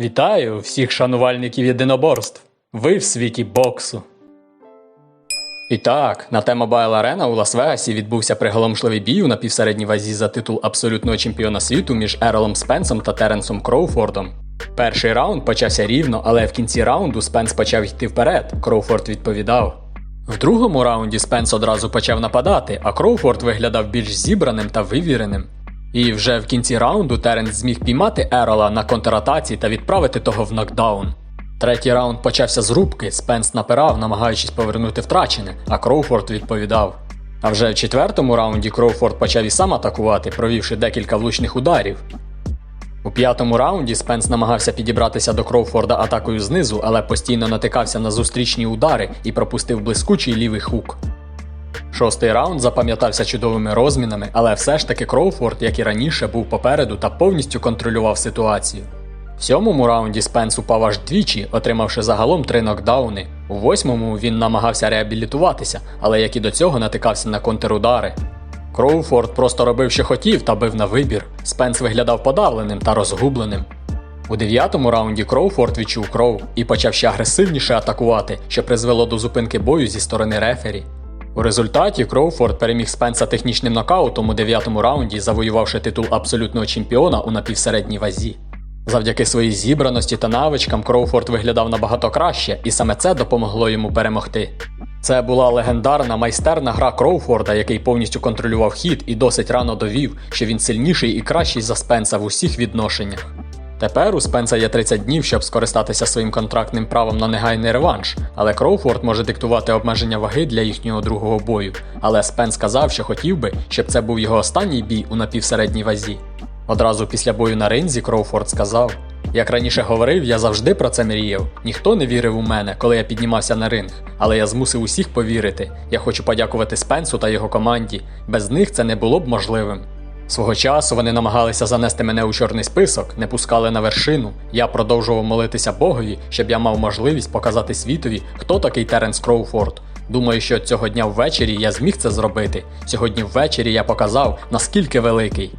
Вітаю всіх шанувальників єдиноборств. Ви в світі боксу. І так, на тему Mobile Arena у Лас-Вегасі відбувся приголомшливий бій у напівсередній вазі за титул абсолютного чемпіона світу між Еролом Спенсом та Теренсом Кроуфордом. Перший раунд почався рівно, але в кінці раунду Спенс почав йти вперед. Кроуфорд відповідав. В другому раунді Спенс одразу почав нападати, а Кроуфорд виглядав більш зібраним та вивіреним. І вже в кінці раунду Теренс зміг піймати Ерола на контратаці та відправити того в нокдаун. Третій раунд почався з рубки, Спенс напирав, намагаючись повернути втрачене, а Кроуфорд відповідав. А вже в четвертому раунді Кроуфорд почав і сам атакувати, провівши декілька влучних ударів. У п'ятому раунді Спенс намагався підібратися до Кроуфорда атакою знизу, але постійно натикався на зустрічні удари і пропустив блискучий лівий хук. Шостий раунд запам'ятався чудовими розмінами, але все ж таки Кроуфорд, як і раніше, був попереду та повністю контролював ситуацію. В сьомому раунді Спенс упав аж двічі, отримавши загалом три нокдауни. У восьмому він намагався реабілітуватися, але як і до цього натикався на контрудари. Кроуфорд просто робив, що хотів, та бив на вибір. Спенс виглядав подавленим та розгубленим. У дев'ятому раунді Кроуфорд відчув кров і почав ще агресивніше атакувати, що призвело до зупинки бою зі сторони рефері. У результаті Кроуфорд переміг Спенса технічним нокаутом у дев'ятому раунді, завоювавши титул абсолютного чемпіона у напівсередній вазі. Завдяки своїй зібраності та навичкам Кроуфорд виглядав набагато краще, і саме це допомогло йому перемогти. Це була легендарна майстерна гра Кроуфорда, який повністю контролював хід і досить рано довів, що він сильніший і кращий за Спенса в усіх відношеннях. Тепер у Спенса є 30 днів, щоб скористатися своїм контрактним правом на негайний реванш, але Кроуфорд може диктувати обмеження ваги для їхнього другого бою. Але Спенс сказав, що хотів би, щоб це був його останній бій у напівсередній вазі. Одразу після бою на ринзі Кроуфорд сказав: Як раніше говорив, я завжди про це мріяв. Ніхто не вірив у мене, коли я піднімався на ринг, але я змусив усіх повірити. Я хочу подякувати Спенсу та його команді. Без них це не було б можливим. Свого часу вони намагалися занести мене у чорний список, не пускали на вершину. Я продовжував молитися Богові, щоб я мав можливість показати світові, хто такий Теренс Кроуфорд. Думаю, що цього дня ввечері я зміг це зробити. Сьогодні ввечері я показав, наскільки великий.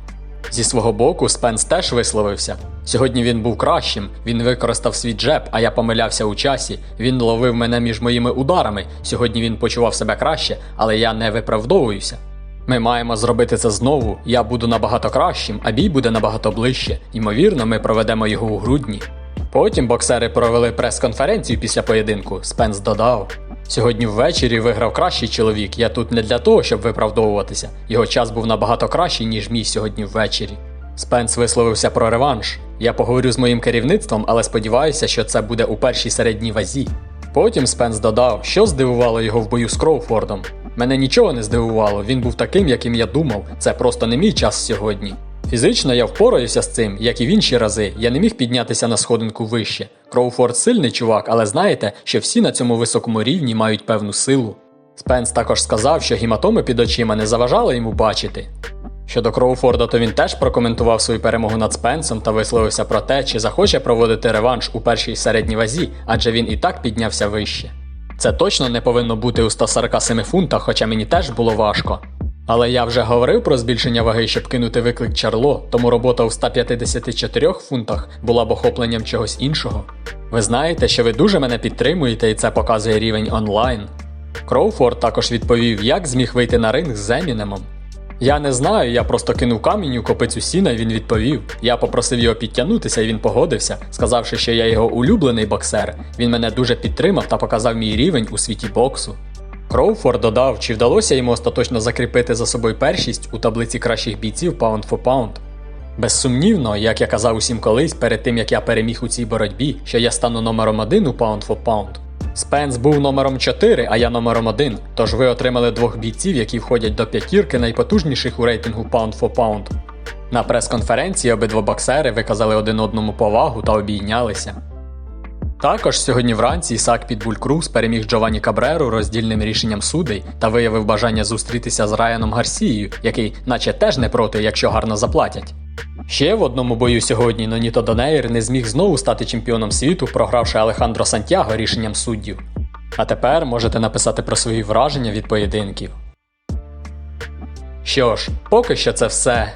Зі свого боку, Спенс теж висловився. Сьогодні він був кращим, він використав свій джеб, а я помилявся у часі. Він ловив мене між моїми ударами. Сьогодні він почував себе краще, але я не виправдовуюся. Ми маємо зробити це знову. Я буду набагато кращим, а бій буде набагато ближче. Ймовірно, ми проведемо його у грудні. Потім боксери провели прес-конференцію після поєдинку. Спенс додав: Сьогодні ввечері виграв кращий чоловік. Я тут не для того, щоб виправдовуватися. Його час був набагато кращий, ніж мій сьогодні ввечері. Спенс висловився про реванш. Я поговорю з моїм керівництвом, але сподіваюся, що це буде у першій середній вазі. Потім Спенс додав, що здивувало його в бою з Кроуфордом. Мене нічого не здивувало, він був таким, яким я думав. Це просто не мій час сьогодні. Фізично я впораюся з цим, як і в інші рази. Я не міг піднятися на сходинку вище. Кроуфорд сильний чувак, але знаєте, що всі на цьому високому рівні мають певну силу. Спенс також сказав, що гематоми під очима не заважали йому бачити. Щодо Кроуфорда, то він теж прокоментував свою перемогу над Спенсом та висловився про те, чи захоче проводити реванш у першій середній вазі, адже він і так піднявся вище. Це точно не повинно бути у 147 фунтах, хоча мені теж було важко. Але я вже говорив про збільшення ваги, щоб кинути виклик Чарло, тому робота у 154 фунтах була б охопленням чогось іншого. Ви знаєте, що ви дуже мене підтримуєте, і це показує рівень онлайн. Кроуфорд також відповів, як зміг вийти на ринг з Емінемом. Я не знаю, я просто кинув камінь у копицю сіна, і він відповів. Я попросив його підтягнутися, і він погодився, сказавши, що я його улюблений боксер. Він мене дуже підтримав та показав мій рівень у світі боксу. Кроуфорд додав, чи вдалося йому остаточно закріпити за собою першість у таблиці кращих бійців Pound for Pound. Безсумнівно, як я казав усім колись, перед тим як я переміг у цій боротьбі, що я стану номером один у Pound for Pound. Спенс був номером 4, а я номером 1, тож ви отримали двох бійців, які входять до п'ятірки найпотужніших у рейтингу Pound for Pound. На прес-конференції обидва боксери виказали один одному повагу та обійнялися. Також сьогодні вранці Ісак Підбуль Круз переміг Джованні Кабреру роздільним рішенням судей та виявив бажання зустрітися з Райаном Гарсією, який, наче теж не проти, якщо гарно заплатять. Ще в одному бою сьогодні Ноніто Донейр не зміг знову стати чемпіоном світу, програвши Алехандро Сантьяго рішенням суддів. А тепер можете написати про свої враження від поєдинків. Що ж, поки що це все.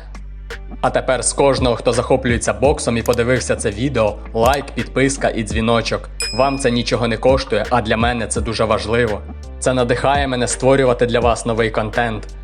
А тепер з кожного, хто захоплюється боксом і подивився це відео, лайк, підписка і дзвіночок. Вам це нічого не коштує, а для мене це дуже важливо. Це надихає мене створювати для вас новий контент.